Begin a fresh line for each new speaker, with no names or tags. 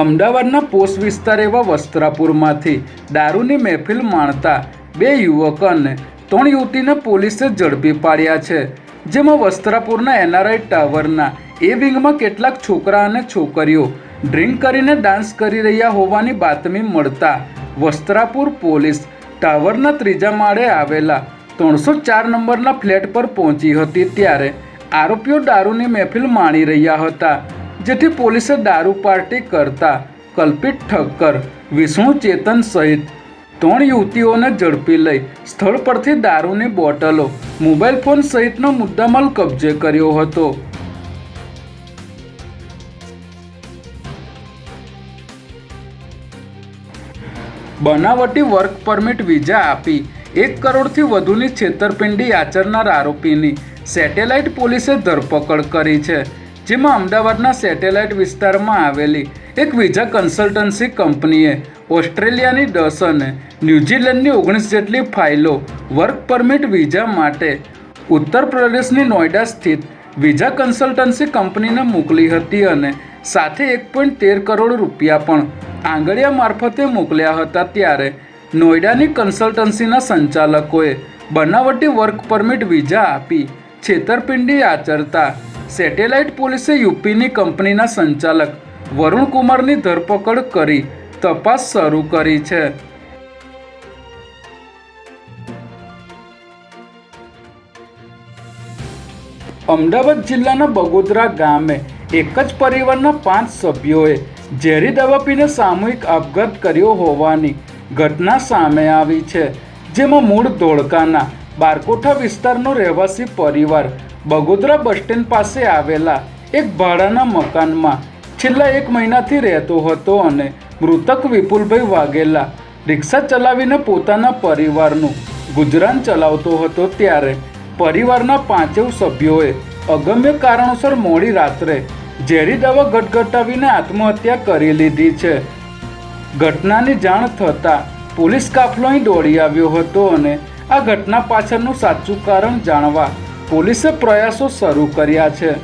અમદાવાદના પોસ્ટ વિસ્તાર એવા વસ્ત્રાપુરમાંથી દારૂની મહેફિલ માણતા બે યુવક અને ત્રણ યુવતીને પોલીસે ઝડપી પાડ્યા છે, જેમાં વસ્ત્રાપુરના એનઆરઆઈ ટાવરના એ વિંગમાં કેટલાક છોકરા અને છોકરીઓ ડ્રિંક કરીને ડાન્સ કરી રહ્યા હોવાની બાતમી મળતા વસ્ત્રાપુર પોલીસ ટાવરના ત્રીજા માળે આવેલા ત્રણસો ચાર નંબરના ફ્લેટ પર પહોંચી હતી ત્યારે આરોપીઓ દારૂની મહેફિલ માણી રહ્યા હતા. જેથી પોલીસે દારૂ પાર્ટી કરતા કલ્પિત ઠક્કર વિષ્ણુ ચેતન સહિત ત્રણ યુવતીઓને ઝડપી લઈ સ્થળ પરથી દારૂની બોટલો, મોબાઈલ ફોન સહિતનો મુદ્દામાલ કબજે કર્યો હતો. બનાવટી વર્ક પરમિટ વિઝા આપી એક કરોડથી વધુની છેતરપિંડી આચરનાર આરોપીની સેટેલાઇટ પોલીસે ધરપકડ કરી છે. જેમાં અમદાવાદના સેટેલાઇટ વિસ્તારમાં આવેલી એક વિઝા કન્સલ્ટન્સી કંપનીએ ઓસ્ટ્રેલિયાની દસ અને ન્યૂઝીલેન્ડની ઓગણીસ જેટલી ફાઇલો વર્ક પરમિટ વિઝા માટે ઉત્તર પ્રદેશની નોઈડા સ્થિત વિઝા કન્સલ્ટન્સી કંપનીને મોકલી હતી અને સાથે એક પોઈન્ટ તેર કરોડ રૂપિયા પણ આંગળિયા મારફતે મોકલ્યા હતા ત્યારે નોઈડાની કન્સલ્ટન્સીના સંચાલકોએ બનાવટી વર્ક પરમિટ વિઝા આપી છેતરપિંડી આચરતા સેટેલાઇટ પોલીસે યુપીની કંપનીના સંચાલક વરુણ કુમારની ધરપકડ કરી તપાસ શરૂ કરી છે. અમદાવાદ જિલ્લાના બગોદરા ગામે એક જ પરિવારના પાંચ સભ્યોએ ઝેરી દવા પીને સામૂહિક આપઘાત કર્યો હોવાની ઘટના સામે આવી છે, જેમાં મૂળ ધોળકાના બારકોઠા વિસ્તારનો રહેવાસી પરિવાર બગોદરા બસ સ્ટેન્ડ પાસે આવેલા એક ભાડાના મકાનમાં છેલ્લા એક મહિનાથી રહેતો હતો અને મૃતક વિપુલભાઈ વાઘેલા રિક્ષા ચલાવીને પોતાના પરિવારનું ગુજરાન ચલાવતો હતો ત્યારે પરિવારના પાંચેવ સભ્યોએ અગમ્ય કારણોસર મોડી રાત્રે ઝેરી દવા ગટગટાવીને આત્મહત્યા કરી લીધી છે. ઘટનાની જાણ થતાં પોલીસ કાફલો અહીં દોડી આવ્યો હતો અને આ ઘટના પાછળનું સાચું કારણ જાણવા પોલીસે પ્રયાસો શરૂ કર્યા છે.